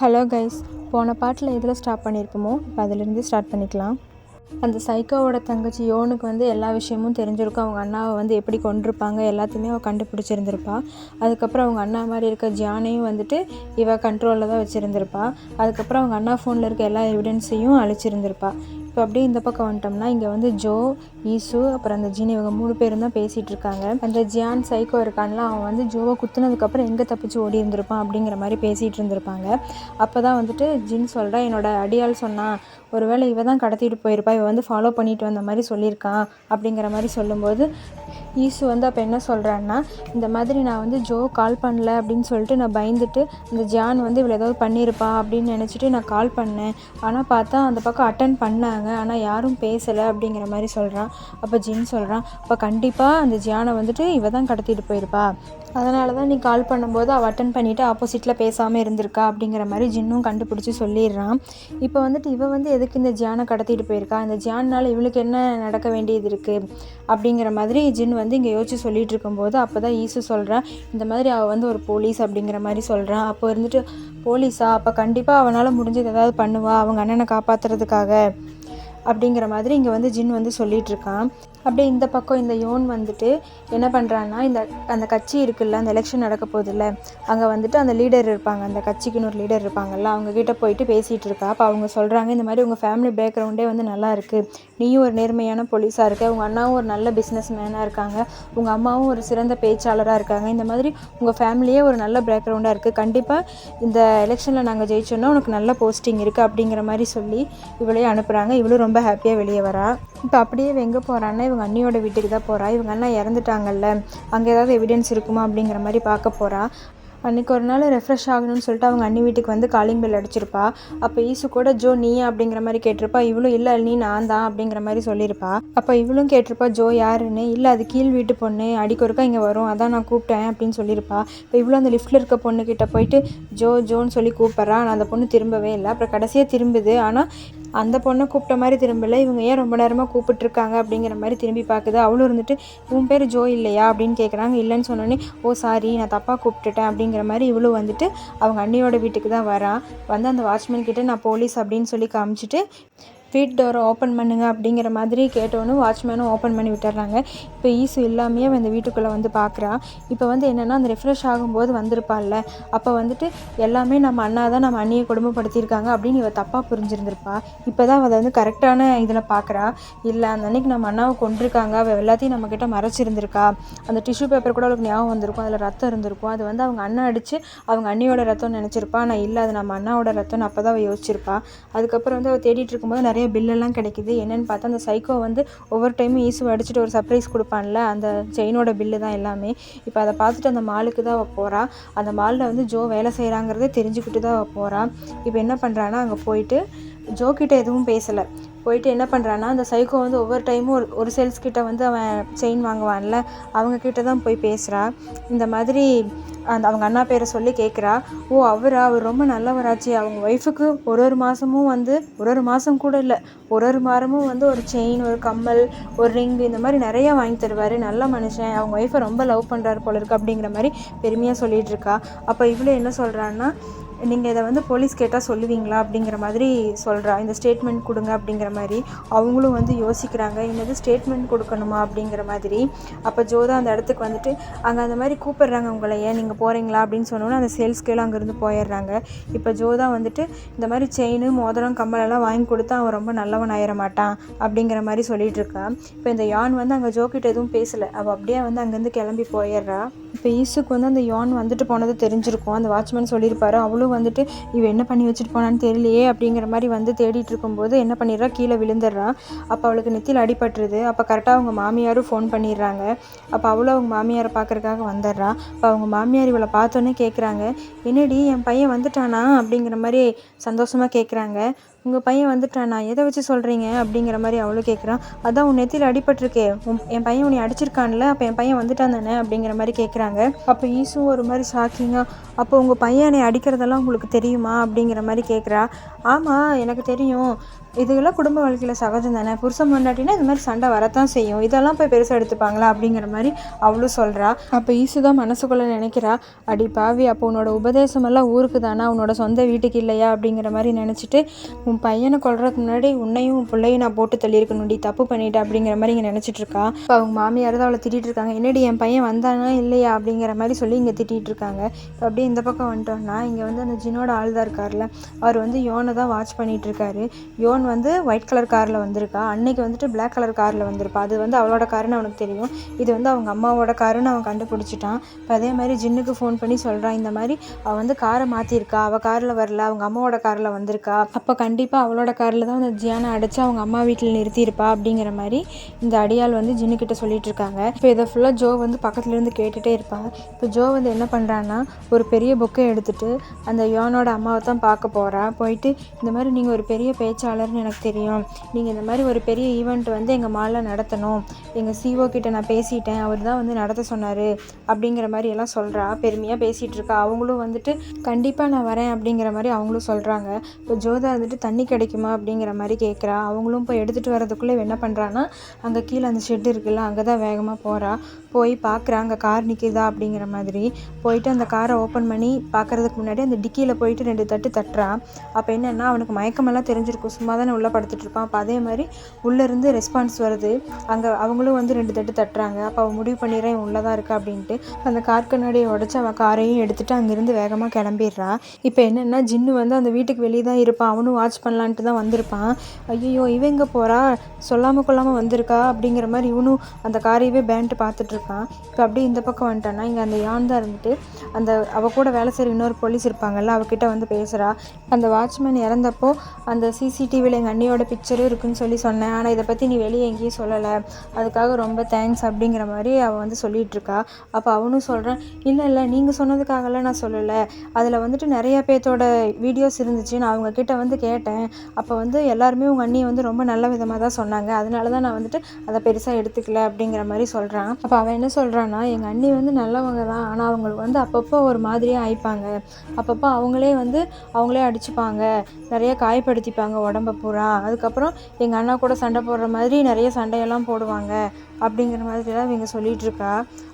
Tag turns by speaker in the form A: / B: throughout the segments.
A: Hello guys போன பாட்டில் எதில் stop பண்ணியிருப்போமோ இப்போ அதிலிருந்து ஸ்டார்ட் பண்ணிக்கலாம். அந்த சைக்கோவோட தங்கச்சி யோனுக்கு வந்து எல்லா விஷயமும் தெரிஞ்சிருக்கும். அவங்க அண்ணாவை வந்து எப்படி கொண்டிருப்பாங்க எல்லாத்தையுமே அவள் கண்டுபிடிச்சிருந்திருப்பா. அதுக்கப்புறம் அவங்க அண்ணா மாதிரி இருக்க ஜியானையும் வந்துட்டு இவ கண்ட்ரோலில் தான் வச்சுருந்துருப்பா. அதுக்கப்புறம் அவங்க அண்ணா ஃபோனில் இருக்க எல்லா எவிடன்ஸையும் அழிச்சிருந்திருப்பா. இப்போ அப்படியே இந்த பக்கம் வந்துட்டோம்னா இங்கே வந்து ஜோ ஈசு அப்புறம் அந்த ஜீன் இவங்க மூணு பேரும் தான் பேசிகிட்டு இருக்காங்க. அந்த ஜியான் சைக்கோ இருக்கான்ல அவன் வந்து ஜோவை குத்துனதுக்கப்புறம் எங்கே தப்பிச்சு ஓடி இருந்திருப்பான் அப்படிங்கிற மாதிரி பேசிகிட்டு இருந்திருப்பாங்க. அப்போ தான் வந்துட்டு ஜின் சொல்கிறா என்னோட அடியால் சொன்னான் ஒருவேளை இவ தான் கடத்திட்டு போயிருப்பா இவ வந்து ஃபாலோ பண்ணிட்டு வந்த மாதிரி சொல்லியிருக்கான் அப்படிங்கிற மாதிரி சொல்லும்போது ஈசு வந்து அப்போ என்ன சொல்கிறான்னா இந்த மாதிரி நான் வந்து ஜோ கால் பண்ணல அப்படின்னு சொல்லிட்டு நான் பயந்துட்டு இந்த ஜான் வந்து இவ்வளோ ஏதாவது பண்ணியிருப்பா அப்படின்னு நினச்சிட்டு நான் கால் பண்ணேன். ஆனால் பார்த்தா அந்த பக்கம் அட்டன் பண்ணாங்க. ஆனால் யாரும் பேசலை அப்படிங்கிற மாதிரி சொல்கிறான் அப்போ ஜின் சொல்கிறான் அப்போ கண்டிப்பாக அந்த ஜியானை வந்துட்டு இவ தான் கடத்திட்டு போயிருப்பா. அதனால தான் நீ கால் பண்ணும்போது அவள் அட்டன் பண்ணிவிட்டு ஆப்போசிட்டில் பேசாமல் இருந்திருக்கா அப்படிங்கிற மாதிரி ஜின்னும் கண்டுபிடிச்சி சொல்லிடுறான். இப்போ வந்துட்டு இவன் வந்து எதுக்கு இந்த ஜியானை கடத்திட்டு போயிருக்கா? இந்த ஜியானால் இவளுக்கு என்ன நடக்க வேண்டியது இருக்குது அப்படிங்கிற மாதிரி ஜின் வந்து இங்கே யோசிச்சு சொல்லிகிட்டு இருக்கும்போது அப்போ தான் ஈசு சொல்கிறான் இந்த மாதிரி அவள் வந்து ஒரு போலீஸ் அப்படிங்கிற மாதிரி சொல்கிறான் அப்போ இருந்துட்டு போலீஸா? அப்போ கண்டிப்பாக அவனால் முடிஞ்சது ஏதாவது பண்ணுவா? அவங்க அண்ணனை காப்பாற்றுறதுக்காக அப்படிங்கிற மாதிரி இங்கே வந்து ஜின் வந்து சொல்லிகிட்ருக்கான் அப்படியே இந்த பக்கம் இந்த யோன் வந்துட்டு என்ன பண்ணுறான்னா இந்த அந்த கட்சி இருக்குல்ல அந்த எலெக்ஷன் நடக்க போதில்ல அங்கே வந்துட்டு அந்த லீடர் இருப்பாங்க அந்த கட்சிக்குன்னு ஒரு லீடர் இருப்பாங்கல்ல அவங்க கிட்ட போயிட்டு பேசிகிட்டு இருக்கா. அப்போ அவங்க சொல்கிறாங்க இந்த மாதிரி உங்கள் ஃபேமிலி பேக்ரவுண்டே வந்து நல்லா இருக்குது நீயும் ஒரு நேர்மையான போலீஸாக இருக்க உங்கள் அண்ணாவும் ஒரு நல்ல பிஸ்னஸ் மேனாக இருக்காங்க உங்கள் அம்மாவும் ஒரு சிறந்த பேச்சாளராக இருக்காங்க. இந்த மாதிரி உங்கள் ஃபேமிலியே ஒரு நல்ல பேக்ரவுண்டாக இருக்குது கண்டிப்பாக இந்த எலெக்ஷனில் நாங்கள் ஜெயிச்சோன்னா உனக்கு நல்ல போஸ்டிங் இருக்குது அப்படிங்கிற மாதிரி சொல்லி இவளையும் அனுப்புகிறாங்க இவளும் ரொம்ப ஹாப்பியாக வெளியே வரா. இப்போ அப்படியே எங்கே போகிறான்னா இவங்க அண்ணியோட வீட்டுக்கு தான் போகிறா இவங்க அண்ணா இறந்துட்டாங்கல்ல. அங்கே ஏதாவது எவிடன்ஸ் இருக்குமா அப்படிங்கிற மாதிரி பார்க்க போகிறா அன்றைக்கி ஒரு நாள் ரெஃப்ரெஷ் ஆகணும்னு சொல்லிட்டு அவங்க அண்ணி வீட்டுக்கு வந்து காலிங் பெல் அடிச்சிருப்பா. அப்போ ஈசு கூட ஜோ நீயா? அப்படிங்கிற மாதிரி கேட்டிருப்பா. இவளும் இல்லை நீ நான் தான் அப்படிங்கிற மாதிரி சொல்லியிருப்பா. அப்போ இவளும் கேட்டிருப்பா ஜோ யாருன்னு? இல்லை அது கீழ் வீட்டு பொண்ணு. அடிக்கொருக்கா இங்கே வரும். அதான் நான் கூப்பிட்டேன் அப்படின்னு சொல்லியிருப்பா. இப்போ இவ்வளோ அந்த லிஃப்ட்டில் இருக்க பொண்ணுக்கிட்ட போயிட்டு ஜோ ஜோன்னு சொல்லி கூப்பிட்றா. ஆனால் அந்த பொண்ணு திரும்பவே இல்லை. அப்புறம் கடைசியாக திரும்புது. ஆனால் அந்த பொண்ணை கூப்பிட்ட மாதிரி திரும்பல. இவங்க ஏன் ரொம்ப நேரமாக கூப்பிட்டுருக்காங்க அப்படிங்கிற மாதிரி திரும்பி பார்க்குது. அவளும் இருந்துட்டு உன் பேர் ஜோ இல்லையா? அப்படின்னு கேட்குறாங்க இல்லைன்னு சொன்னோன்னே ஓ சாரி நான் தப்பாக கூப்பிட்டுட்டேன். அப்படிங்கிற மாதிரி இவளும் வந்துட்டு அவங்க அண்ணியோட வீட்டுக்கு தான் வரான் வந்து அந்த வாட்ச்மேன் கிட்டே நான் போலீஸ் அப்படின்னு சொல்லி காமிச்சிட்டு வீட் டோரை ஓப்பன் பண்ணுங்க அப்படிங்கிற மாதிரி கேட்டோன்னு வாட்ச்மேனும் ஓப்பன் பண்ணி விட்டுறாங்க. இப்போ ஈசு இல்லாமையே அவன் இந்த வீட்டுக்குள்ளே வந்து பார்க்குறான் இப்போ வந்து என்னென்னா அந்த ரெஃப்ரெஷ் ஆகும்போது வந்திருப்பாள்ல. அப்போ வந்துட்டு எல்லாமே நம்ம அண்ணா தான் நம்ம அண்ணியை குடும்பப்படுத்தியிருக்காங்க அப்படின்னு இவள் தப்பாக புரிஞ்சிருந்திருப்பா. இப்போ தான் அதை வந்து கரெக்டான இதில் பார்க்குறா இல்லை அந்த அன்னைக்கு நம்ம அண்ணாவை கொண்டிருக்காங்க அவள் எல்லாத்தையும் நம்மக்கிட்ட மறைச்சிருந்திருக்கா. அந்த டிஷ்யூ பேப்பர் கூட அவளுக்கு ஞாபகம் வந்திருக்கும். அதில் ரத்தம் இருந்திருக்கும். அது வந்து அவங்க அண்ணா அடித்து அவங்க அண்ணியோட ரத்தம் நினச்சிருப்பா. நான் இல்லை அது நம்ம அண்ணாவோட ரத்தம்னு அப்போ தான் அவள் யோசிச்சிருப்பா. அதுக்கப்புறம் வந்து அவள் தேடிட்டு இருக்கும்போது நிறைய நிறைய பில்லெல்லாம் கிடைக்குது. என்னென்னு பார்த்தா அந்த சைக்கோ வந்து ஒவ்வொரு டைமும் ஈஸுவை அடிச்சுட்டு ஒரு சர்ப்ரைஸ் கொடுப்பான்ல. அந்த செயினோட பில்லு தான் எல்லாமே. இப்போ அதை பார்த்துட்டு அந்த மாலுக்கு தான் போகிறா அந்த மாலில் வந்து ஜோ வேலை செய்கிறாங்கிறதே தெரிஞ்சுக்கிட்டு தான் போகிறான் போகிறா இப்போ என்ன பண்ணுறான்னா அங்கே போயிட்டு ஜோ கிட்ட எதுவும் பேசலை. போயிட்டு என்ன பண்ணுறான்னா அந்த சைக்கோ வந்து ஒவ்வொரு டைமும் ஒரு ஒரு சேல்ஸ் கிட்ட வந்து அவன் செயின் வாங்குவான்ல அவங்க கிட்ட தான் போய் பேசுகிறா இந்த மாதிரி அந்த அவங்க அண்ணா பேரை சொல்லி கேட்குறா ஓ அவரா? அவர் ரொம்ப நல்லவராச்சு. அவங்க ஒய்ஃபுக்கு ஒரு ஒரு மாதமும் வந்து ஒரு ஒரு மாதம் கூட இல்லை ஒரு ஒரு வாரமும் வந்து ஒரு செயின் ஒரு கம்மல் ஒரு ரிங் இந்த மாதிரி நிறைய வாங்கி தருவார். நல்ல மனுஷன். அவங்க ஒய்ஃபை ரொம்ப லவ் பண்ணுறாரு போல இருக்கு அப்படிங்கிற மாதிரி பெருமையாக சொல்லிகிட்டு இருக்கா. அப்போ இவ்வளோ என்ன சொல்கிறான்னா நீங்கள் இதை வந்து போலீஸ் கேட்டால் சொல்லுவீங்களா அப்படிங்கிற மாதிரி சொல்கிறா இந்த ஸ்டேட்மெண்ட் கொடுங்க அப்படிங்கிற மாதிரி அவங்களும் வந்து யோசிக்கிறாங்க. என்னது ஸ்டேட்மெண்ட் கொடுக்கணுமா அப்படிங்கிற மாதிரி. அப்போ ஜோதா அந்த இடத்துக்கு வந்துட்டு அங்கே அந்த மாதிரி கூப்பிடுறாங்க உங்களை. ஏன் நீங்கள் போகிறீங்களா அப்படின்னு சொன்னோன்னே அந்த சேல்ஸ்க்கெல்லாம் அங்கேருந்து போயிடுறாங்க. இப்போ ஜோதா வந்துட்டு இந்த மாதிரி செயின் மோதிரம் கம்மலெல்லாம் வாங்கி கொடுத்தா அவன் ரொம்ப நல்லவன் ஆயிட மாட்டான். அப்படிங்கிற மாதிரி சொல்லிட்டு இருக்கா. இப்போ இந்த யான் வந்து அங்கே ஜோக்கிட்ட எதுவும் பேசலை. அவள் அப்படியே வந்து அங்கேருந்து கிளம்பி போயிடுறா. இப்போ ஈஸுக்கு வந்து அந்த யான் வந்துட்டு போனது தெரிஞ்சிருக்கும். அந்த வாட்ச்மேன் சொல்லியிருப்பாரு. அவளும் வந்துட்டு இவ என்ன பண்ணி வச்சுட்டு போனான்னு தெரியலையே அப்படிங்கிற மாதிரி வந்து தேடிட்டு இருக்கும்போது என்ன பண்ணிடுறா? கீழே விழுந்துடுறான் அப்போ அவளுக்கு நெத்தியில் அடிபட்டுருது. அப்போ கரெக்டாக அவங்க மாமியாரும் ஃபோன் பண்ணிடுறாங்க. அப்போ அவளும் அவங்க மாமியாரை பார்க்கறதுக்காக வந்துடுறா. அப்போ அவங்க மாமியார் இவளை பார்த்தோன்னே கேட்குறாங்க என்னடி என் பையன் வந்துட்டானா? அப்படிங்கிற மாதிரி சந்தோஷமாக கேட்குறாங்க. உங்கள் பையன் வந்துட்டானா எதை வச்சு சொல்கிறீங்க அப்படிங்கிற மாதிரி அவளும் கேட்குறான் அதான் உன் நெத்தியில் அடிபட்டிருக்கே. உன் என் பையன் உன்னை அடிச்சிருக்கான்ல அப்போ என் பையன் வந்துட்டான் தானே? அப்படிங்கிற மாதிரி கேட்குறாங்க அப்போ ஈசும் ஒரு மாதிரி ஷாக்கிங்காக அப்போ உங்கள் பையனை அடிக்கிறதெல்லாம் உங்களுக்கு தெரியுமா? அப்படிங்கிற மாதிரி கேட்குறா ஆமாம் எனக்கு தெரியும். இதுக்கெல்லாம் குடும்ப வாழ்க்கையில் சகஜம் தானே? புருஷன் பொண்டாட்டினா இது மாதிரி சண்டை வரத்தான் செய்யும். இதெல்லாம் போய் பெருசாக எடுத்துப்பாங்களா அப்படிங்கிற மாதிரி அவளும் சொல்கிறா அப்போ ஈசு தான் மனசுக்குள்ளே நினைக்கிறா அடி பாவி அப்போ உன்னோட உபதேசம் எல்லாம் ஊருக்கு தானா? உன்னோட சொந்த வீட்டுக்கு இல்லையா? அப்படிங்கிற மாதிரி நினச்சிட்டு உன் பையனை கொள்றதுக்கு முன்னாடி உன்னையும் உன் பிள்ளையும் நான் போட்டு தள்ளியிருக்கணும்டி தப்பு பண்ணிட்டேன் அப்படிங்கிற மாதிரி இங்கே நினச்சிட்டு இருக்கா. இப்போ அவங்க மாமியார் தான் அவளை திட்டிகிட்டு இருக்காங்க. என்னடி என் பையன் வந்தானா இல்லையா? அப்படிங்கிற மாதிரி சொல்லி இங்கே திட்டிகிட்டு இருக்காங்க. இப்போ அப்படியே இந்த பக்கம் வந்துட்டோம்னா இங்கே வந்து அந்த ஜினோட ஆள் தான் இருக்கார்ல. அவர் வந்து யோனை தான் வாட்ச் பண்ணிட்டு இருக்காரு. யோன் வந்து ஒயிட் கலர் காரில் வந்திருக்கா. அன்னைக்கு வந்துட்டு பிளாக் கலர் காரில் வந்திருப்பா. அது வந்து அவளோட காருன்னு அவனுக்கு தெரியும். இது வந்து அவங்க அம்மாவோட காருன்னு அவன் கண்டுபிடிச்சிட்டான். இப்போ அதே மாதிரி ஜின்னுக்கு ஃபோன் பண்ணி சொல்கிறான் இந்த மாதிரி அவள் வந்து காரை மாற்றிருக்கா அவள் காரில் வரல அவங்க அம்மாவோட காரில் வந்திருக்கா. அப்போ கண்டிப்பாக அவளோட காரில் தான் அந்த ஜியானை அடித்து அவங்க அம்மா வீட்டில் நிறுத்தியிருப்பா அப்படிங்கிற மாதிரி இந்த அடியாள் வந்து ஜின்னுக்கிட்ட சொல்லிட்டு இருக்காங்க. இப்போ இதை ஃபுல்லாக ஜோ வந்து பக்கத்துலேருந்து கேட்டுகிட்டே இருப்பாங்க. இப்போ ஜோ வந்து என்ன பண்ணுறான்னா ஒரு பெரிய புக்கை எடுத்துகிட்டு அந்த யோனோட அம்மாவை தான் பார்க்க போகிறா போயிட்டு இந்த மாதிரி நீங்கள் ஒரு பெரிய பேச்சாளர் பேச்சாளர்னு எனக்கு தெரியும். நீங்கள் இந்த மாதிரி ஒரு பெரிய ஈவெண்ட் வந்து எங்கள் மாலில் நடத்தணும். எங்கள் சிஓ கிட்ட நான் பேசிட்டேன். அவர் தான் வந்து நடத்த சொன்னார் அப்படிங்கிற மாதிரி எல்லாம் சொல்கிறா பெருமையாக பேசிகிட்டு இருக்கா. அவங்களும் வந்துட்டு கண்டிப்பாக நான் வரேன் அப்படிங்கிற மாதிரி அவங்களும் சொல்கிறாங்க இப்போ ஜோதா வந்துட்டு தண்ணி கிடைக்குமா? அப்படிங்கிற மாதிரி கேட்குறா அவங்களும் போய் எடுத்துகிட்டு வரதுக்குள்ளே என்ன பண்ணுறான்னா அங்கே கீழே அந்த ஷெட் இருக்குல்ல அங்கே தான் வேகமாக போகிறா போய் பார்க்குறா அங்கே கார் நிற்கிதா அப்படிங்கிற மாதிரி. போயிட்டு அந்த காரை ஓப்பன் பண்ணி பார்க்கறதுக்கு முன்னாடி அந்த டிக்கியில் போயிட்டு ரெண்டு தட்டு தட்டுறா. அப்போ என்னென்னா அவனுக்கு மயக்கமெல்லாம் தெரிஞ்சிருக்கும். சும்மா தானே உள்ளே படுத்துட்டு இருப்பான் அப்போ அதே மாதிரி உள்ளேருந்து ரெஸ்பான்ஸ் வருது. அங்கே அவங்களும் வந்து ரெண்டு தட்டு தட்டுறாங்க. அப்போ அவள் முடிவு பண்ணிடுறேன் உள்ளே தான் இருக்கா அப்படின்ட்டு. அந்த கார் கண்ணாடியை உடச்சி அவள் காரையும் எடுத்துகிட்டு அங்கேருந்து வேகமாக கிளம்பிடுறா. இப்போ என்னென்னா ஜின்னு வந்து அந்த வீட்டுக்கு வெளியே தான் இருப்பான். அவனும் வாட்ச் பண்ணலான்ட்டு தான் வந்திருப்பான். ஐயோ இவன் எங்கே போகிறா சொல்லாமல் கொள்ளாமல் வந்திருக்கா? அப்படிங்கிற மாதிரி இவனும் அந்த காரையவே பேண்ட்டு பார்த்துட்டு இருக்கான். இப்போ அப்படியே இந்த பக்கம் வந்துட்டான்னா இங்கே அந்த யான் தான் இருந்துட்டு அந்த அவள் கூட வேலை செய்கிற இன்னொரு போலீஸ் இருப்பாங்கல்ல அவகிட்ட வந்து பேசுகிறா அந்த வாட்ச்மேன் இறந்தப்போ அந்த சிசிடிவி சிசிடிவியில் எங்கள் அண்ணியோட பிக்சரும் இருக்குன்னு சொல்லி சொன்னேன். ஆனால் இதை பற்றி நீ வெளியே எங்கேயும் சொல்லலை. அதுக்காக ரொம்ப தேங்க்ஸ் அப்படிங்கிற மாதிரி அவள் வந்து சொல்லிகிட்ருக்கா அப்போ அவனும் சொல்கிறான் இல்லை இல்லை நீங்கள் சொன்னதுக்காகலாம் நான் சொல்லலை. அதில் வந்துட்டு நிறைய பேர்த்தோட வீடியோஸ் இருந்துச்சு. நான் அவங்கக்கிட்ட வந்து கேட்டேன். அப்போ வந்து எல்லாருமே உங்கள் அண்ணியை வந்து ரொம்ப நல்ல விதமாக தான் சொன்னாங்க. அதனால தான் நான் வந்துட்டு அதை பெருசாக எடுத்துக்கல அப்படிங்கிற மாதிரி சொல்கிறான் அப்போ அவன் என்ன சொல்கிறான்னா எங்கள் அண்ணி வந்து நல்லவங்க தான். ஆனால் அவங்களுக்கு வந்து அப்பப்போ ஒரு மாதிரியாக ஆயிப்பாங்க. அப்பப்போ அவங்களே வந்து அவங்களே அடிச்சுப்பாங்க. நிறைய காயப்படுத்திப்பாங்க உடம்ப பூரா அதுக்கப்புறம் எங்கள் அண்ணா கூட சண்டை போடுற மாதிரி நிறைய சண்டையெல்லாம் போடுவாங்க. அப்படிங்கிற மாதிரிலாம் இவங்க சொல்லிகிட்டு இருக்கா.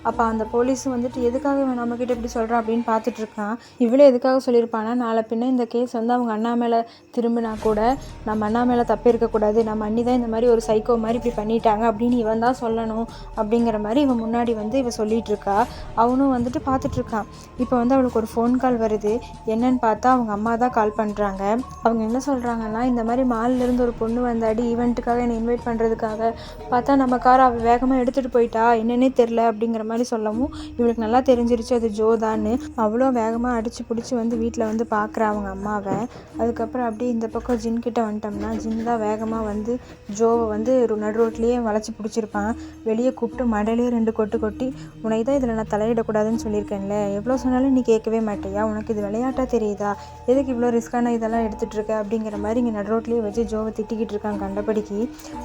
A: அப்போ அந்த போலீஸும் வந்துட்டு எதுக்காக இவன் நம்மக்கிட்ட இப்படி சொல்கிறான் அப்படின்னு பார்த்துட்ருக்கான் இவ்வளோ எதுக்காக சொல்லியிருப்பானா நாளை பின்ன இந்த கேஸ் வந்து அவங்க அண்ணா மேலே திரும்பினா கூட நம்ம அண்ணா மேலே தப்பு இருக்கக்கூடாது நம்ம அண்ணி தான் இந்த மாதிரி ஒரு சைக்கோ மாதிரி இப்படி பண்ணிட்டாங்க அப்படின்னு இவன் தான் சொல்லணும். அப்படிங்கிற மாதிரி இவன் முன்னாடி வந்து இவன் சொல்லிகிட்டு இருக்கா. அவனும் வந்துட்டு பார்த்துட்ருக்கான் இப்போ வந்து அவளுக்கு ஒரு ஃபோன் கால் வருது. என்னன்னு பார்த்தா அவங்க அம்மா தான் கால் பண்ணுறாங்க அவங்க என்ன சொல்கிறாங்கன்னா இந்த மாதிரி மால்ல இருந்து ஒரு பொண்ணு வந்தாடி ஈவெண்ட்டுக்காக என்னை இன்வைட் பண்ணுறதுக்காக பார்த்தா நம்ம காரை அவள் வேகமாக எடுத்துகிட்டு போயிட்டா என்னன்னே தெரில அப்படிங்கிற மாதிரி சொல்லவும் இவளுக்கு நல்லா தெரிஞ்சிருச்சு அது ஜோதான்னு அவ்வளோ வேகமாக அடித்து பிடிச்சி வந்து வீட்டில் வந்து பார்க்குறா அவங்க அம்மாவை. அதுக்கப்புறம் அப்படியே இந்த பக்கம் ஜின் கிட்ட வந்துட்டோம்னா ஜின் தான் வேகமாக வந்து ஜோவை வந்து ஒரு நடு ரோட்லேயே வளைச்சி பிடிச்சிருப்பான். வெளியே கூப்பிட்டு மடையிலே ரெண்டு கொட்டு கொட்டி உனக்கு தான் இதில் நான் தலையிடக்கூடாதுன்னு சொல்லியிருக்கேன்ல. எவ்வளோ சொன்னாலும் நீ கேட்கவே மாட்டியா? உனக்கு இது விளையாட்டாக தெரியுதா? எதுக்கு இவ்வளோ ரிஸ்க்கான இதெல்லாம் எடுத்துகிட்டு இருக்க? அப்படிங்கிற மாதிரி இங்கே நடு ரோட்லேயே வச்சு ஜோவை திட்டிக்கிட்டு இருக்காங்க கண்டபடிக்கு.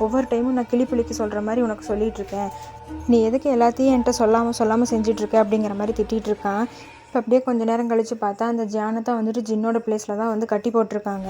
A: ஒவ்வொரு டைமும் நான் கிளி சொல்கிற மாதிரி உனக்கு சொல்லிட்டு இருக்கேன் நீ எதுக்கு எல்லாத்தையும் என்கிட்ட சொல்லாமல் சொல்லாமல் செஞ்சுட்டு இருக்க அப்படிங்கிற மாதிரி திட்டிகிட்டு இருக்கான். இப்போ அப்படியே கொஞ்ச நேரம் கழித்து பார்த்தா அந்த ஜானத்தை வந்துட்டு ஜின்னோட பிளேஸில் தான் வந்து கட்டி போட்டிருக்காங்க.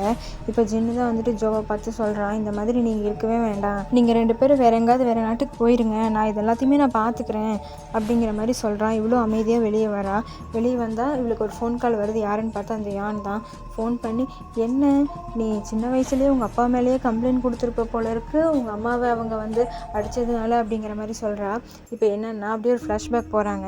A: இப்போ ஜின்னு தான் வந்துட்டு ஜோவை பார்த்து சொல்கிறான் இந்த மாதிரி நீங்கள் இருக்கவே வேண்டாம். நீங்கள் ரெண்டு பேரும் வேறு எங்காவது வேறு நாட்டுக்கு போயிருங்க. நான் இது எல்லாத்தையுமே நான் பார்த்துக்கிறேன். அப்படிங்கிற மாதிரி சொல்கிறான் இவ்வளோ அமைதியாக வெளியே வரா. வெளியே வந்தால் இவளுக்கு ஒரு ஃபோன் கால் வருது. யாருன்னு பார்த்தா அந்த யான் தான். ஃபோன் பண்ணி என்ன? நீ சின்ன வயசுலேயே உங்கள் அப்பா மேலேயே கம்ப்ளைண்ட் கொடுத்துருப்ப போல இருக்கு. உங்கள் அம்மாவை அவங்க வந்து அடித்ததுனால அப்படிங்கிற மாதிரி சொல்கிறா இப்போ என்னென்னா அப்படியே ஒரு ஃப்ளாஷ்பேக் போகிறாங்க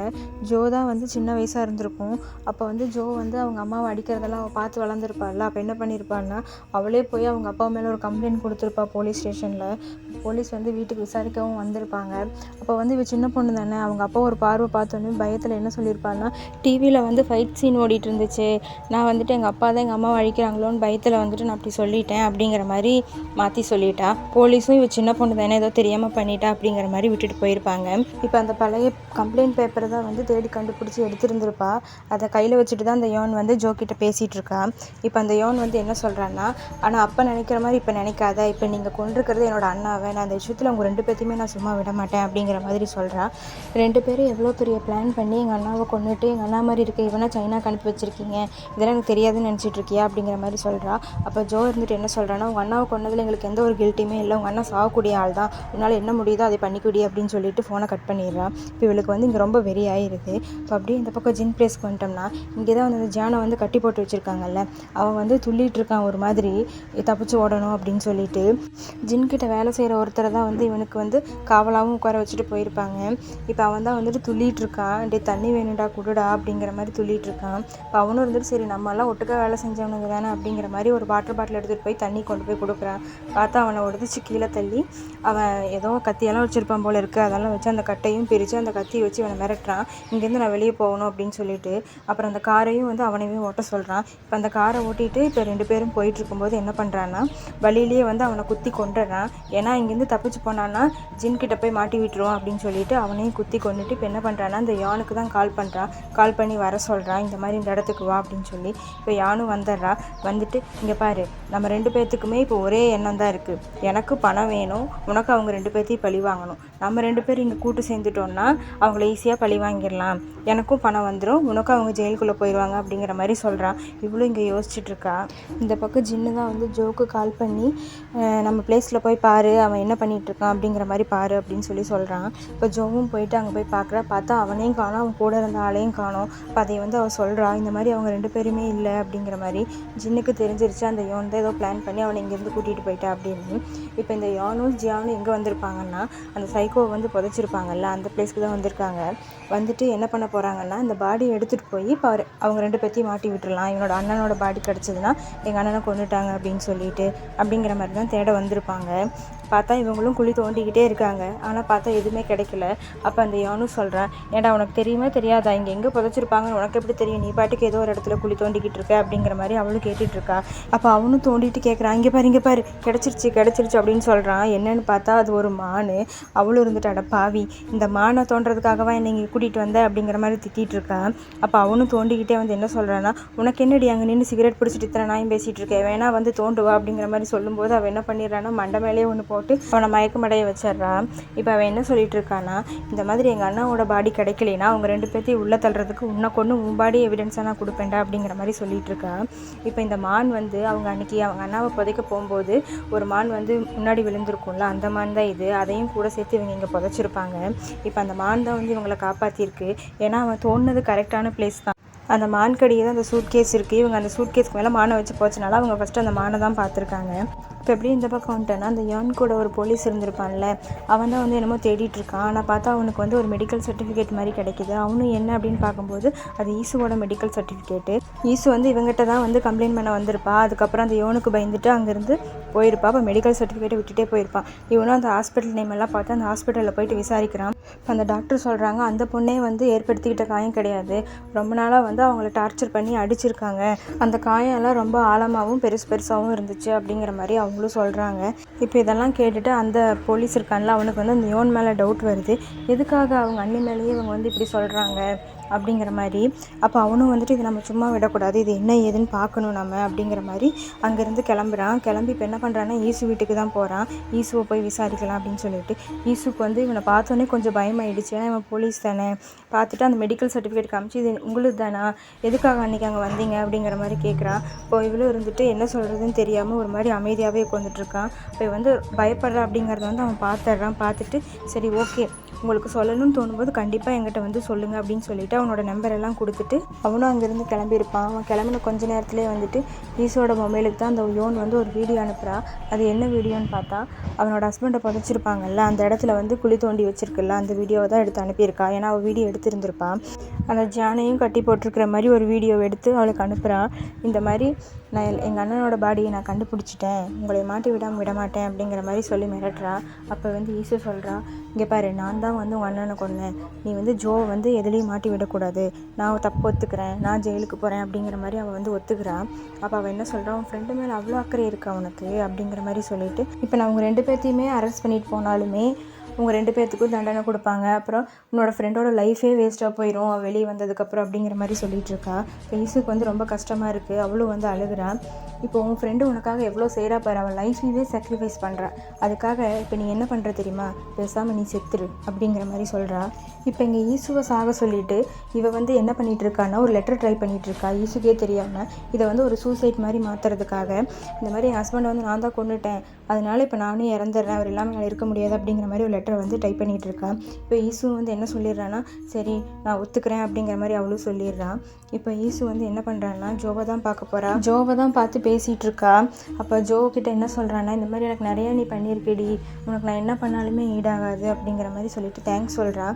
A: ஜோ தான் வந்து சின்ன வயசாக இருந்திருக்கும். அப்போ வந்து ஜோ வந்து அவங்க அம்மாவை அடிக்கிறதெல்லாம் அவள் பார்த்து வளர்ந்துருப்பாள்ல. அப்போ என்ன பண்ணியிருப்பாள்னா அவளே போய் அவங்க அப்பா மேலே ஒரு கம்ப்ளைண்ட் கொடுத்துருப்பா போலீஸ் ஸ்டேஷனில் போலீஸ் வந்து வீட்டுக்கு விசாரிக்கவும் வந்திருப்பாங்க. அப்போ வந்து இவ சின்ன பொண்ணு தானே அவங்க அப்பா ஒரு பார்வை பார்த்தோன்னே பயத்தில் என்ன சொல்லியிருப்பாள்னா டிவியில் வந்து ஃபைட் சீன் ஓடிட்டு இருந்துச்சு. நான் வந்துட்டு எங்கள் அப்பா தான் எங்கள் அம்மாவை அழிக்கிறாங்களோன்னு பயத்தில் வந்துட்டு நான் அப்படி சொல்லிட்டேன் அப்படிங்கிற மாதிரி மாற்றி சொல்லிட்டா. போலீஸும் இவ சின்ன பொண்ணு தானே ஏதோ தெரியாமல் பண்ணிட்டா அப்படிங்கிற மாதிரி விட்டுட்டு போயிருப்பாங்க. இப்போ அந்த பழைய கம்ப்ளைண்ட் பேப்பரை தான் வந்து தேடி கண்டுபிடிச்சி எடுத்திருந்திருப்பா. அதை கையில் வச்சுட்டு தான் அந்த யோன் வந்து ஜோ பேசிகிட்டு இருக்கா. இப்போ அந்த யோன் வந்து என்ன சொல்கிறான்னா ஆனால் அப்போ நினைக்கிற மாதிரி இப்போ நினைக்காத. இப்போ நீங்கள் கொண்டிருக்கிறது என்னோட அண்ணாவை. நான் அந்த விஷயத்தில் உங்கள் ரெண்டு பேர்த்தையுமே நான் சும்மா விட மாட்டேன். அப்படிங்கிற மாதிரி சொல்கிறா ரெண்டு பேரும் எவ்வளோ பெரிய பிளான் பண்ணி எங்கள் அண்ணாவை கொண்டுட்டு எங்கள் அண்ணா மாதிரி இருக்க இவனா சைனாக்கு அனுப்பி வச்சிருக்கீங்க. இதெல்லாம் எனக்கு தெரியாதுன்னு நினச்சிட்டு இருக்கியா? அப்படிங்கிற மாதிரி சொல்கிறா அப்போ ஜோ இருந்துட்டு என்ன சொல்கிறான்னா உங்கள் அண்ணாவை கொண்டதில் எங்களுக்கு எந்த ஒரு கில்ட்டியுமே இல்லை. உங்கள் அண்ணா சாகக்கூடிய ஆள் தான். உன்னால் என்ன முடியுதோ அதை பண்ணிக்கூடிய அப்படின்னு சொல்லிட்டு ஃபோனை கட் பண்ணிடுறான் இப்போ இவளுக்கு வந்து இங்கே ரொம்ப வெறி ஆயிருது. இப்போ அப்படியே இந்த பக்கம் ஜின் பிளேஸ்க்கு வந்துட்டோம்னா இங்கே தான் வந்து அந்த ஜானை வந்து கட்டி போட்டு வச்சுருக்காங்கல்ல அவன் வந்து துள்ளிட்டு இருக்கான் ஒரு மாதிரி தப்பிச்சு ஓடணும் அப்படின்னு சொல்லிட்டு ஜின்கிட்ட வேலை செய்கிற ஒருத்தரை தான் வந்து இவனுக்கு வந்து காவலாகவும் உட்கார வச்சுட்டு போயிருப்பாங்க. இப்போ அவன் தான் வந்துட்டு துள்ளிட்டு இருக்கான். டே தண்ணி வேணும்டா குடுடா அப்படிங்கிற மாதிரி துள்ளிட்டு இருக்கான். இப்போ அவனும் இருந்துட்டு சரி நம்மலாம் ஒட்டுக்கா வேலை செஞ்சவனுங்க தானே அப்படிங்கிற மாதிரி ஒரு வாட்டர் பாட்டில் எடுத்துகிட்டு போய் தண்ணி கொண்டு போய் கொடுக்குறான். பார்த்தா அவனை உடச்சி கீழே தள்ளி அவன் ஏதோ கத்தியெல்லாம் வச்சுருப்பான் போல இருக்குது அதெல்லாம் வச்சு அந்த கட்டையும் பிரித்து அந்த கத்தியை வச்சு அவனை மிரட்டுறான். இங்கேருந்து நான் வெளியே போகணும் அப்படின்னு சொல்லிட்டு அப்புறம் அந்த காரையும் வந்து அவனையுமே ஓட்ட சொல்கிறான் இப்போ அந்த காரை ஓட்டிட்டு இப்போ ரெண்டு பேரும் போயிட்டு இருக்கும்போது என்ன பண்ணுறான்னா வழியிலேயே வந்து அவனை குத்தி கொண்டுடுறான் ஏன்னா இங்கேருந்து தப்பிச்சு போனான்னா ஜின் கிட்ட போய் மாட்டி விட்டுருவான் அப்படின்னு சொல்லிட்டு அவனையும் குத்தி கொண்டுட்டு இப்போ என்ன பண்ணுறான்னா அந்த யானுக்கு தான் கால் பண்ணுறான் கால் பண்ணி வர சொல்கிறான் இந்த மாதிரி இந்த இடத்துக்கு வா அப்படின்னு சொல்லி. இப்போ யானும் வந்துடுறா. வந்துட்டு இங்கே பாரு நம்ம ரெண்டு பேர்த்துக்குமே இப்போ ஒரே எண்ணம் தான் இருக்குது எனக்கு பணம் வேணும் உனக்கு அவங்க ரெண்டு பேர்த்தையும் பழி வாங்கணும். நம்ம ரெண்டு பேரும் இங்கே கூட்டு சேர்ந்துட்டோம்னா அவங்கள ஈஸியாக பழி வாங்கிடலாம். எனக்கும் பணம் வந்துடும் உனக்கும் அவங்க ஜெயிலுக்குள்ளே போயிடுவாங்க அப்படிங்கிற மாதிரி சொல்கிறான். இவ்வளோ இங்கே யோசிச்சுட்டு இருக்கா இந்த பக்கம் ஜின்னு தான் வந்து ஜோக்கு கால் பண்ணி நம்ம பிளேஸில் போய் பாரு அவன் என்ன பண்ணிகிட்ருக்கான் அப்படிங்கிற மாதிரி பாரு அப்படின்னு சொல்லி சொல்கிறான். இப்போ ஜோவும் போயிட்டு அங்கே போய் பார்க்குறா. பார்த்தா அவனையும் காணும் அவன் கூட இருந்த ஆளையும் காணும். இப்போ அதை வந்து அவள் சொல்கிறா இந்த மாதிரி அவங்க ரெண்டு பேருமே இல்லை அப்படிங்கிற மாதிரி. ஜின்னுக்கு தெரிஞ்சிருச்சு அந்த யோன் தான் ஏதோ பிளான் பண்ணி அவனை இங்கேருந்து கூட்டிகிட்டு போயிட்டா அப்படின்னு. இப்போ இந்த யானும் ஜியானும் எங்கே வந்திருப்பாங்கன்னா அந்த சைக்கோவை வந்து புதைச்சிருப்பாங்கல்ல அந்த பிளேஸ்க்கு தான் வந்திருக்காங்க. வந்துட்டு என்ன பண்ண போகிறாங்கன்னா இந்த பாடியை எடுத்துகிட்டு போய் இப்போ அவர் அவங்க ரெண்டு பேர்த்தையும் மாட்டி விட்டுறலாம். இவனோட அண்ணனோட பாடி கிடச்சதுன்னா எங்கள் அண்ணனை கொண்டுட்டாங்க அப்படின்னு சொல்லிட்டு அப்படிங்கிற மாதிரி தான் தேட வந்திருப்பாங்க. பார்த்தா இவங்களும் குழி தோண்டிக்கிட்டே இருக்காங்க. ஆனால் பார்த்தா எதுவுமே கிடைக்கல. அப்போ அந்த யானும் சொல்கிறேன் ஏடா உனக்கு தெரியுமே? தெரியாதா? இங்கே எங்கே புதைச்சிருப்பாங்கன்னு உனக்கு எப்படி தெரியும்? நீ பாட்டுக்கு ஏதோ ஒரு இடத்துல குழி தோண்டிக்கிட்டு இருக்க அப்படிங்கிற மாதிரி அவளும் கேட்டுட்டு இருக்கா. அப்போ அவனும் தோண்டிட்டு கேட்குறான் இங்கே பாரு இங்கே பாரு கிடச்சிருச்சு கிடச்சிருச்சு அப்படின்னு சொல்கிறான் என்னன்னு பார்த்தா அது ஒரு மான். அவளும் இருந்துட்டாட பாவி இந்த மானை தோன்றதுக்காகவா என்னை இங்கே கூட்டிகிட்டு வந்த? அப்படிங்கிற மாதிரி திட்டிகிட்டு இருக்கான் அப்போ அவனும் தோண்டிக்கிட்டே வந்து என்ன சொல்கிறான்னா உனக்கு என்னடி அங்கே நின்று சிகரெட் பிடிச்சிட்டு இத்தனை நாயும் பேசிகிட்டு இருக்கேன் வேணா வந்து தோண்டுவா அப்படிங்கிற மாதிரி சொல்லும்போது அவன் என்ன பண்ணிடுறான்னா மண்டை மேலேயே ஒன்று போட்டு அவனை மயக்கமடைய வச்சிடுறான் இப்போ அவன் என்ன சொல்லிட்டு இருக்கான்னா இந்த மாதிரி எங்கள் அண்ணாவோட பாடி கிடைக்கலைன்னா அவங்க ரெண்டு பேர்த்தையும் உள்ளே தள்ளுறதுக்கு உன்னை கொண்டு உன் பாடி எவிடன்ஸாக நான் கொடுப்பேன்டா அப்படிங்கிற மாதிரி சொல்லிட்டு இருக்கான் இப்போ இந்த மான் வந்து அவங்க அன்னைக்கு அவங்க அண்ணாவை புதைக்க போகும்போது ஒரு மான் வந்து முன்னாடி விழுந்திருக்கும்ல அந்த மான் தான் இது. அதையும் கூட சேர்த்து இவங்க இங்கே புதைச்சிருப்பாங்க. இப்போ அந்த மான் தான் வந்து இவங்களை காப்பாற்றிருக்கு ஏன்னா அவன் தோணுனது கரெக்டான பிளேஸ் தான். அந்த மான் தான் அந்த சூட்கேஸ் இருக்குது இவங்க அந்த சூட்கேஸ்க்கு மேலே மானை வச்சு போச்சனால அவங்க ஃபஸ்ட்டு அந்த மானை தான் பார்த்துருக்காங்க. இப்போ எப்படி இந்த பக்கம் வந்துட்டேன்னா அந்த யான் கூட ஒரு போலீஸ் இருந்திருப்பான்ல அவன் தான் வந்து என்னமோ தேடிட்டு இருக்கான். ஆனால் பார்த்தா அவனுக்கு வந்து ஒரு மெடிக்கல் சர்டிஃபிகேட் மாதிரி கிடைக்கிது. அவனும் என்ன அப்படின்னு பார்க்கும்போது அது ஈசுவோட மெடிக்கல் சர்டிஃபிகேட்டு ஈசு வந்து இவங்ககிட்ட தான் வந்து கம்ப்ளைண்ட் பண்ண வந்திருப்பா. அதுக்கப்புறம் அந்த யோனுக்கு பயந்துட்டு அங்கேருந்து போயிருப்பா. அப்போ மெடிக்கல் சர்டிஃபிகேட்டை விட்டுட்டே போயிருப்பான். இவனும் அந்த ஹாஸ்பிட்டல் நேம் எல்லாம் பார்த்து அந்த ஹாஸ்பிட்டலில் போயிட்டு விசாரிக்கிறான். இப்போ அந்த டாக்டர் சொல்கிறாங்க அந்த பொண்ணே வந்து ஏற்படுத்திக்கிட்ட காயம் கிடையாது. ரொம்ப நாளாக வந்து அவங்கள டார்ச்சர் பண்ணி அடிச்சிருக்காங்க. அந்த காயம் எல்லாம் ரொம்ப ஆழமாகவும் பெருசு பெருசாகவும் இருந்துச்சு அப்படிங்கிற மாதிரி அவங்களும் சொல்கிறாங்க இப்போ இதெல்லாம் கேட்டுட்டு அந்த போலீஸ் இருக்கான்ல அவனுக்கு வந்து அந்த யோன் மேலே டவுட் வருது. எதுக்காக அவங்க அண்ணி மேலேயே இவங்க வந்து இப்படி சொல்கிறாங்க அப்படிங்கிற மாதிரி. அப்போ அவனும் வந்துட்டு இதை நம்ம சும்மா விடக்கூடாது. இது என்ன ஏதுன்னு பார்க்கணும் நம்ம அப்படிங்கிற மாதிரி அங்கேருந்து கிளம்புறான். கிளம்பி இப்போ என்ன பண்ணுறான்னா ஈசு வீட்டுக்கு தான் போகிறான் ஈசுவை போய் விசாரிக்கலாம் அப்படின்னு சொல்லிட்டு. ஈசுக்கு வந்து இவனை பார்த்தோன்னே கொஞ்சம் பயமாயிடுச்சு. ஏன்னா இவன் போலீஸ் தானே. பார்த்துட்டு அந்த மெடிக்கல் சர்டிஃபிகேட் காமிச்சு இது உங்களுக்கு தானா? எதுக்காக அன்றைக்கி அங்கே வந்தீங்க? அப்படிங்கிற மாதிரி கேட்குறான் இப்போ இவளும் இருந்துட்டு என்ன சொல்கிறதுன்னு தெரியாமல் ஒரு மாதிரி அமைதியாகவே உட்காந்துட்ருக்கான் இப்போ வந்து பயப்படுற அப்படிங்கிறத வந்து அவன் பார்த்துட்றான். பார்த்துட்டு சரி ஓகே உங்களுக்கு சொல்லணும்னு தோணும்போது கண்டிப்பாக என்கிட்ட வந்து சொல்லுங்கள் அப்படின்னு சொல்லிவிட்டு அவனோட நம்பர் எல்லாம் கொடுத்துட்டு அவனும் அங்கேருந்து கிளம்பியிருப்பான். அவன் கிளம்பின கொஞ்ச நேரத்துலேயே வந்துட்டு ஈஸோட மொபைலுக்கு தான் அந்த யோன் வந்து ஒரு வீடியோ அனுப்புகிறா அது என்ன வீடியோன்னு பார்த்தா அவனோட ஹஸ்பண்டை புதைச்சிருப்பாங்கல்ல அந்த இடத்துல வந்து குழி தோண்டி வச்சிருக்குல்ல அந்த வீடியோவை தான் எடுத்து அனுப்பியிருக்கா. ஏன்னா அவள் வீடியோ எடுத்திருந்திருப்பான் அந்த ஜானையும் கட்டி போட்டிருக்கிற மாதிரி ஒரு வீடியோ எடுத்து அவளுக்கு அனுப்புகிறான் இந்த மாதிரி நான் எங்கள் அண்ணனோட பாடியை நான் கண்டுபிடிச்சிட்டேன். உங்களை மாட்டி விடாமல் விட மாட்டேன் அப்படிங்கிற மாதிரி சொல்லி மிரட்டுறா. அப்போ வந்து ஈசு சொல்கிறா இங்கே பாரு நான் தான் வந்து உங்கள் அண்ணனை கொண்டேன் நீ வந்து ஜோ வந்து எதுலேயும் மாட்டி விடக்கூடாது. நான் தப்பு ஒத்துக்கிறேன். நான் ஜெயிலுக்கு போகிறேன் அப்படிங்கிற மாதிரி அவள் வந்து ஒத்துக்கிறான் அப்போ அவள் என்ன சொல்கிறா உன் ஃப்ரெண்டு மேலே அவ்வளோ அக்கறை இருக்கா உனக்கு? அப்படிங்கிற மாதிரி சொல்லிட்டு இப்போ நான் அவங்க ரெண்டு பேர்த்தையுமே அரெஸ்ட் பண்ணிட்டு போனாலுமே உங்கள் ரெண்டு பேர்த்துக்கும் தண்டனை கொடுப்பாங்க. அப்புறம் உன்னோட ஃப்ரெண்டோட லைஃபே வேஸ்ட்டாக போயிடும் அவள் வெளியே வந்ததுக்கப்புறம் அப்படிங்கிற மாதிரி சொல்லிகிட்டு இருக்கா. இப்போ வந்து ரொம்ப கஷ்டமாக இருக்குது அவளும் வந்து அழுகுறா. இப்போ உன் ஃப்ரெண்டு உனக்காக எவ்வளோ செய்கிறா பாரு. அவள் லைஃபையே சாக்ரிஃபைஸ் பண்ணுறா அதுக்காக இப்போ நீ என்ன பண்ணுற தெரியுமா? பேசாமல் நீ செத்துரு அப்படிங்கிற மாதிரி சொல்கிறா இப்போ இங்கே ஈசுவை சாக சொல்லிட்டு இவ வந்து என்ன பண்ணிகிட்டு இருக்கான்னா ஒரு லெட்டர் ட்ரை பண்ணிட்டு இருக்கா. ஈசுக்கே தெரியாமல் இதை வந்து ஒரு சூசைட் மாதிரி மாற்றுறதுக்காக இந்த மாதிரி என் ஹஸ்பண்டை வந்து நான் தான் கொண்டுட்டேன் அதனால் இப்போ நானும் இறந்துடுறேன். அவர் இல்லாமல் என்னால் இருக்க முடியாது அப்படிங்கிற மாதிரி ஒரு லெட்டர் வந்து டைப் பண்ணிகிட்டு இருக்கா. இப்போ ஈசு வந்து என்ன சொல்லிடுறான்னா சரி நான் ஒத்துக்கிறேன் அப்படிங்கிற மாதிரி அவளும் சொல்லிடுறான் இப்போ ஈசு வந்து என்ன பண்ணுறான்னா ஜோவை தான் பார்க்க போகிறா ஜோவை தான் பார்த்து பேசிகிட்டு இருக்கா. அப்போ ஜோ கிட்ட என்ன சொல்கிறான்னா இந்த மாதிரி எனக்கு நிறையா நீ பண்ணியிருக்கேடி. உனக்கு நான் என்ன பண்ணாலுமே ஈடாகாது அப்படிங்கிற மாதிரி சொல்லிட்டு தேங்க்ஸ் சொல்கிறா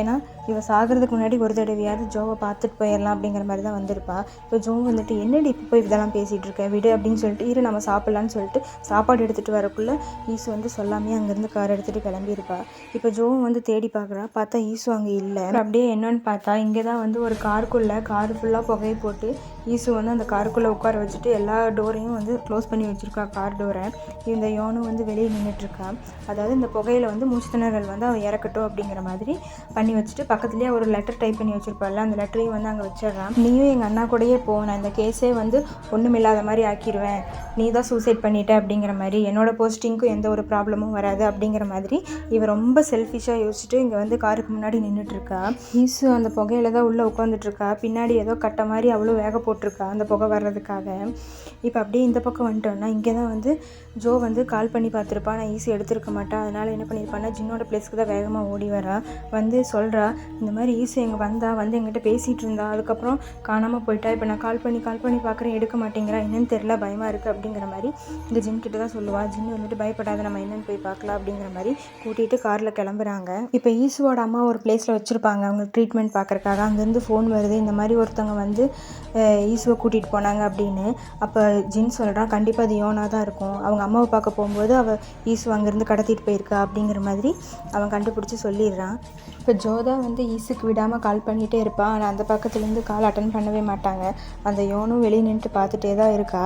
A: ஏன்னா இவள் சாகிறதுக்கு முன்னாடி ஒரு தடவையாவது ஜோவை பார்த்துட்டு போயிடலாம் அப்படிங்கிற மாதிரி தான் வந்திருப்பா. இப்போ ஜோ வந்துட்டு என்னடி இப்போ போய் இதெல்லாம் பேசிகிட்டு இருக்கேன் விடு அப்படின்னு சொல்லிட்டு இரு நம்ம சாப்பிட்லான்னு சொல்லிட்டு சாப்பாடு எடுத்துகிட்டு வரக்குள்ளே ஈசு வந்து சொல்லாமே அங்கேருந்து கார் எடுத்துகிட்டு கிளம்பியிருப்பா. இப்போ ஜோவும் வந்து தேடி பார்க்குறா. பார்த்தா ஈசு அங்கே இல்லை. அப்படியே என்னன்னு பார்த்தா இங்கே தான் வந்து ஒரு காருக்குள்ளே கார் ஃபுல்லாக புகையை போட்டு ஈசு வந்து அந்த காருக்குள்ளே உட்கார வச்சுட்டு எல்லா டோரையும் வந்து க்ளோஸ் பண்ணி வச்சுருக்கா கார் டோரை இந்த யோனும் வந்து வெளியே நின்றுட்டுருக்கா அதாவது இந்த புகையில் வந்து மூச்சுத்திணறல் வந்து அவள் இறக்கட்டும் அப்படிங்கிற மாதிரி பண்ணி வச்சுட்டு பக்கத்துலேயே ஒரு லெட்டர் டைப் பண்ணி வச்சுருப்பாள் அந்த லெட்டரையும் வந்து அங்கே வச்சிடுறான் நீயும் எங்கள் அண்ணா கூடயே போ. நான் இந்த கேஸே வந்து ஒன்றுமில்லாத மாதிரி ஆக்கிடுவேன் நீ தான் சூசைட் பண்ணிட்ட அப்படிங்கிற மாதிரி என்னோட போஸ்டிங்க்கும் எந்த ஒரு ப்ராப்ளமும் வராது அப்படிங்கிற மாதிரி இவன் ரொம்ப செல்ஃபிஷாக யோசிச்சுட்டு இங்கே வந்து காருக்கு முன்னாடி நின்றுட்டு இருக்கா ஈசு அந்த புகையில தான் உள்ளே உட்காந்துட்ருக்கா பின்னாடி ஏதோ கட்ட மாதிரி அவ்வளோ வேக போட்டிருக்கா அந்த புகை வர்றதுக்காக. இப்போ அப்படியே இந்த பக்கம் வந்துட்டோம்னா இங்கே தான் வந்து ஜோ வந்து கால் பண்ணி பார்த்துருப்பா. நான் ஈஸி எடுத்திருக்க மாட்டேன் அதனால் என்ன பண்ணியிருப்பான்னா ஜின்னோட பிளேஸ்க்கு தான் வேகமாக ஓடி வரா. வந்து சொல்கிறா இந்த மாதிரி ஈஸி எங்கே வந்தா வந்து எங்கிட்ட பேசிகிட்டு இருந்தா. அதுக்கப்புறம் காணாமல் போயிட்டா. இப்போ நான் கால் பண்ணி கால் பண்ணி பார்க்குறேன். எடுக்க மாட்டேங்கிறா. என்னன்னு தெரில பயமாக இருக்குது அப்படிங்கிற மாதிரி இந்த ஜின் கிட்ட தான் சொல்லுவாள் ஜின் வந்துட்டு பயப்படாத நம்ம என்னன்னு போய் பார்க்கலாம் அப்படிங்கிற மாதிரி கூட்டிகிட்டு காரில் கிளம்புறாங்க. இப்போ ஈசுவோட அம்மா ஒரு பிளேஸில் வச்சுருப்பாங்க. அவங்க ட்ரீட்மெண்ட் பார்க்குறக்காக அங்கேருந்து ஃபோன் வருது. இந்த மாதிரி ஒருத்தவங்க வந்து ஈசுவை கூட்டிகிட்டு போனாங்க அப்படின்னு. அப்போ ஜின் சொல்கிறான் கண்டிப்பாக அது யோனா தான் இருக்கும். அவங்க அம்மாவை பார்க்க போகும்போது அவள் ஈசுவை அங்கேருந்து கடத்திட்டு போயிருக்கா. அப்படிங்கிற மாதிரி அவன் கண்டுபிடிச்சி சொல்லிடுறான். இப்போ ஜோதா வந்து ஈஸுக்கு விடாமல் கால் பண்ணிகிட்டே இருப்பான் ஆனால் அந்த பக்கத்துலேருந்து கால் அட்டன் பண்ணவே மாட்டாங்க. அந்த யோனும் வெளியே நின்றுட்டு பார்த்துட்டே தான் இருக்கா.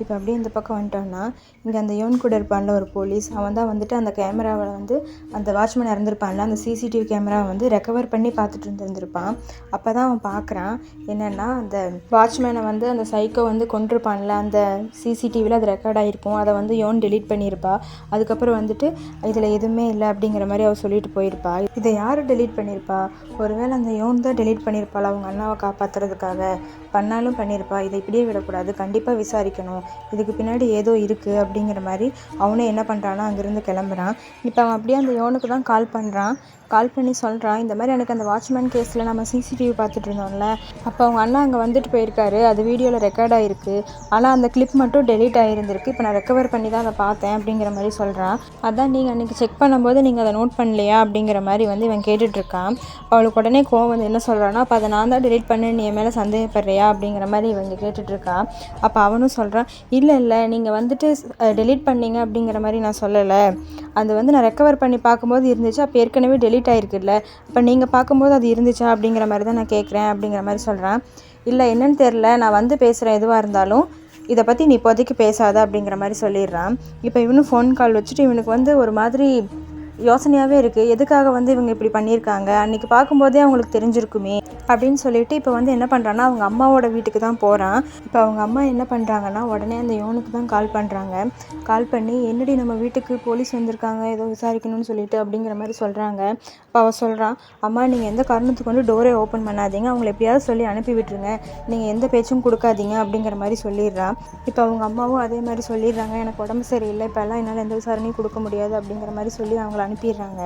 A: இப்போ அப்படியே இந்த பக்கம் வந்துட்டோன்னா இங்கே அந்த யோன் கூட இருப்பான்ல ஒரு போலீஸ் அவன் தான் வந்துட்டு அந்த கேமராவை வந்து அந்த வாட்ச்மேன் இறந்துருப்பான்ல அந்த சிசிடிவி கேமராவை வந்து ரெக்கவர் பண்ணி பார்த்துட்டு இருந்திருந்திருப்பான். அப்போ தான் அவன் பார்க்குறான். என்னென்னா அந்த வாட்ச்மேனை வந்து அந்த சைக்கோ வந்து கொண்டிருப்பான்ல அந்த சிசிடிவியில் அது ரெக்கார்ட் ஆகிருக்கும் அதை வந்து யோன் டெலீட் பண்ணியிருப்பா. அதுக்கப்புறம் வந்துட்டு இதில் எதுவுமே இல்லை அப்படிங்கிற மாதிரி அவள் சொல்லிட்டு போயிருப்பா. இதை யார் டெலிட் டெலீட் பண்ணியிருப்பா ஒருவேளை அந்த யோன் தான் டெலீட் பண்ணியிருப்பாள் அவங்க அண்ணாவை காப்பாற்றுறதுக்காக பண்ணாலும் பண்ணியிருப்பா இதை இப்படியே விடக்கூடாது. கண்டிப்பாக விசாரிக்கணும். இதுக்கு பின்னாடி ஏதோ இருக்குது அப்படிங்கிற மாதிரி அவனே என்ன பண்ணுறான்னா அங்கேருந்து கிளம்புறான். இப்போ அவன் அப்படியே அந்த யோனுக்கு தான் கால் பண்ணுறான் கால் பண்ணி சொல்கிறான் இந்த மாதிரி எனக்கு அந்த வாட்ச்மேன் கேஸில் நம்ம சிசிடிவி பார்த்துட்டு இருந்தோம்ல அப்போ அவங்க அண்ணா அங்கே வந்துட்டு போயிருக்காரு அது வீடியோவில் ரெக்கார்ட் ஆகிருக்கு ஆனால் அந்த கிளிப் மட்டும் டெலீட் ஆகிருந்திருக்கு இப்போ நான் ரெக்கவர் பண்ணி தான் அதை பார்த்தேன் அப்படிங்கிற மாதிரி சொல்கிறான் அதான் நீங்கள் அன்றைக்கி செக் பண்ணும்போது நீங்கள் அதை நோட் பண்ணலையா அப்படிங்கிற மாதிரி வந்து இவன் கேட்டுட்ருக்கான் அவளுக்கு உடனே கோவம் வந்து என்ன சொல்கிறான்னா அப்போ அதை நான் தான் டெலீட் பண்ணு நீ என் மேலே சந்தேகப்படுறியா? அப்படிங்கிற மாதிரி இவங்க கேட்டுட்ருக்கான் அப்போ அவனும் சொல்கிறான் இல்லை இல்லை நீங்கள் வந்துட்டு டெலீட் பண்ணீங்க அப்படிங்கிற மாதிரி நான் சொல்லலை. அது வந்து நான் ரெக்கவர் பண்ணி பார்க்கும்போது இருந்துச்சு. அப்போ ஏற்கனவே டெலீட் ஆயிருக்குல்ல? அப்போ நீங்கள் பார்க்கும்போது அது இருந்துச்சா அப்படிங்கிற மாதிரி தான் நான் கேட்குறேன் அப்படிங்கிற மாதிரி சொல்கிறேன் இல்லை என்னன்னு தெரில நான் வந்து பேசுகிறேன் எதுவாக இருந்தாலும். இதை பற்றி நீ இப்போதைக்கு பேசாத அப்படிங்கிற மாதிரி சொல்லிடுறான். இப்போ இவனும் ஃபோன் கால் வச்சுட்டு இவனுக்கு வந்து ஒரு மாதிரி யோசனையாகவே இருக்குது எதுக்காக வந்து இவங்க இப்படி பண்ணியிருக்காங்க? அன்றைக்கி பார்க்கும்போதே அவங்களுக்கு தெரிஞ்சிருக்குமே அப்படின்னு சொல்லிட்டு இப்போ வந்து என்ன பண்ணுறான்னா அவங்க அம்மாவோட வீட்டுக்கு தான் போகிறான் இப்போ அவங்க அம்மா என்ன பண்ணுறாங்கன்னா உடனே அந்த யோனுக்கு தான் கால் பண்ணுறாங்க கால் பண்ணி என்னடி நம்ம வீட்டுக்கு போலீஸ் வந்திருக்காங்க ஏதோ விசாரிக்கணும்னு சொல்லிட்டு அப்படிங்கிற மாதிரி சொல்கிறாங்க இப்போ அவள் சொல்கிறான் அம்மா நீங்கள் எந்த காரணத்துக்கு வந்து டோரே ஓப்பன் பண்ணாதீங்க. அவங்கள எப்படியாவது சொல்லி அனுப்பி விட்டுருங்க. நீங்கள் எந்த பேச்சும் கொடுக்காதீங்க அப்படிங்கிற மாதிரி சொல்லிடுறான் இப்போ அவங்க அம்மாவும் அதே மாதிரி சொல்லிடுறாங்க. எனக்கு உடம்பு சரியில்லை. இப்போல்லாம் என்னால் எந்த விசாரணையும் கொடுக்க முடியாது அப்படிங்கிற மாதிரி சொல்லி அவங்கள அனுப்பிடுறாங்க.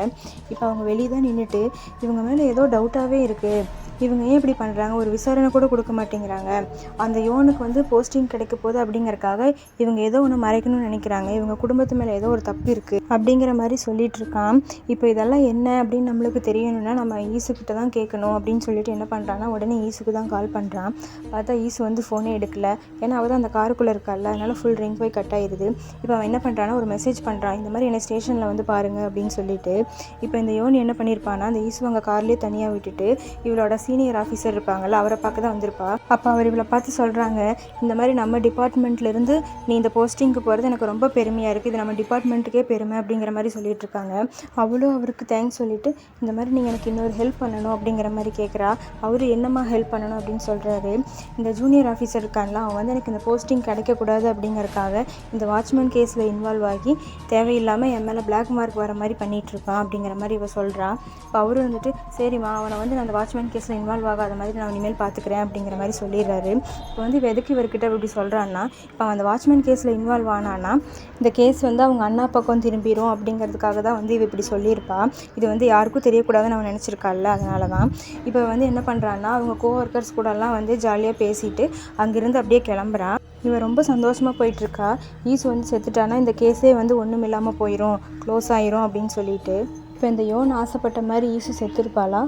A: இப்போ அவங்க வெளியே தான் நின்றுட்டு இவங்க மேலே ஏதோ டவுட்டாகவே இருக்குது இவங்க ஏன் இப்படி பண்ணுறாங்க ஒரு விசாரணை கூட கொடுக்க மாட்டேங்கிறாங்க. அந்த யோனுக்கு வந்து போஸ்டிங் கிடைக்க போகுது அப்படிங்கறக்காக இவங்க ஏதோ ஒன்று மறைக்கணும்னு நினைக்கிறாங்க. இவங்க குடும்பத்து மேலே ஏதோ ஒரு தப்பு இருக்குது அப்படிங்கிற மாதிரி சொல்லிட்டு இருக்கான். இப்போ இதெல்லாம் என்ன அப்படின்னு நம்மளுக்கு தெரியணும்னா நம்ம ஈசுக்கிட்ட தான் கேட்கணும் அப்படின்னு சொல்லிட்டு என்ன பண்ணுறான்னா உடனே ஈசுக்கு தான் கால் பண்ணுறான் பார்த்தா ஈசு வந்து ஃபோனே எடுக்கல. ஏன்னா அவள் தான் அந்த காருக்குள்ளே இருக்கால அதனால் ஃபுல் ரிங் போய் கட் ஆயிடுது இப்போ அவன் என்ன பண்ணுறான்னா ஒரு மெசேஜ் பண்ணுறான் இந்த மாதிரி என்ன ஸ்டேஷனில் வந்து பாருங்கள் அப்படின்னு சொல்லிட்டு. இப்போ இந்த யோன் என்ன பண்ணியிருப்பான்னா அந்த ஈசு அங்கே கார்லேயே தனியாக விட்டுட்டு இவளோட சீனியர் ஆஃபீஸர் இருப்பாங்கள்ல அவரை பார்க்க தான் வந்திருப்பா. அப்போ அவர் இவளை பார்த்து சொல்கிறாங்க இந்த மாதிரி நம்ம டிபார்ட்மெண்ட்லேருந்து நீ இந்த போஸ்டிங்க்கு போகிறது எனக்கு ரொம்ப பெருமையாக இருக்குது இது நம்ம டிபார்ட்மெண்ட்டுக்கே பெருமை அப்படிங்கிற மாதிரி சொல்லிட்டு இருக்காங்க. அவளும் அவருக்கு தேங்க்ஸ் சொல்லிட்டு இந்த மாதிரி நீங்கள் எனக்கு இன்னொரு ஹெல்ப் பண்ணணும் அப்படிங்கிற மாதிரி கேட்குறா அவரு என்னம்மா ஹெல்ப் பண்ணணும் அப்படின்னு சொல்கிறாரு இந்த ஜூனியர் ஆஃபீஸர் இருக்கான்ல அவன் வந்து எனக்கு இந்த போஸ்டிங் கிடைக்கக்கூடாது அப்படிங்கிறக்காக இந்த வாட்ச்மேன் கேஸில் இன்வால்வ் ஆகி தேவையில்லாமல் என் மேலே பிளாக் மார்க் வர மாதிரி பண்ணிகிட்ருக்கான் இருக்கான் அப்படிங்கிற மாதிரி இவ சொல்கிறா இப்போ அவரு வந்துட்டு சரிம்மா அவனை வந்து நான் அந்த வாட்ச்மேன் கேஸில் இன்வால்வ் ஆகாத மாதிரி நான் இனிமேல் பார்த்துக்கிறேன் அப்படிங்கிற மாதிரி சொல்லிடுறாரு. இப்போ வந்து இவ எதுக்கு இவர்கிட்ட இப்படி சொல்கிறான்னா இப்போ அந்த வாட்ச்மேன் கேஸில் இன்வால்வ் ஆனான்னா இந்த கேஸ் வந்து அவங்க அண்ணா பக்கம் திரும்பிடும் அப்படிங்கிறதுக்காக தான் வந்து இவ இப்படி சொல்லியிருப்பா. இது வந்து யாருக்கும் தெரியக்கூடாதுன்னு அவன் நினச்சிருக்காள்ல அதனால தான் இப்போ வந்து என்ன பண்ணுறான்னா அவங்க கோவொர்க்கர்ஸ் கூடலாம் வந்து ஜாலியாக பேசிட்டு அங்கேருந்து அப்படியே கிளம்புறான் இவன் ரொம்ப சந்தோஷமாக போயிட்டுருக்கா. ஈசு வந்து செத்துட்டானா இந்த கேஸே வந்து ஒன்றும் இல்லாமல் போயிடும் க்ளோஸ் ஆயிரும் அப்படின்னு சொல்லிட்டு. இப்போ இந்த யோன் ஆசைப்பட்ட மாதிரி ஈசு செத்துருப்பாளா?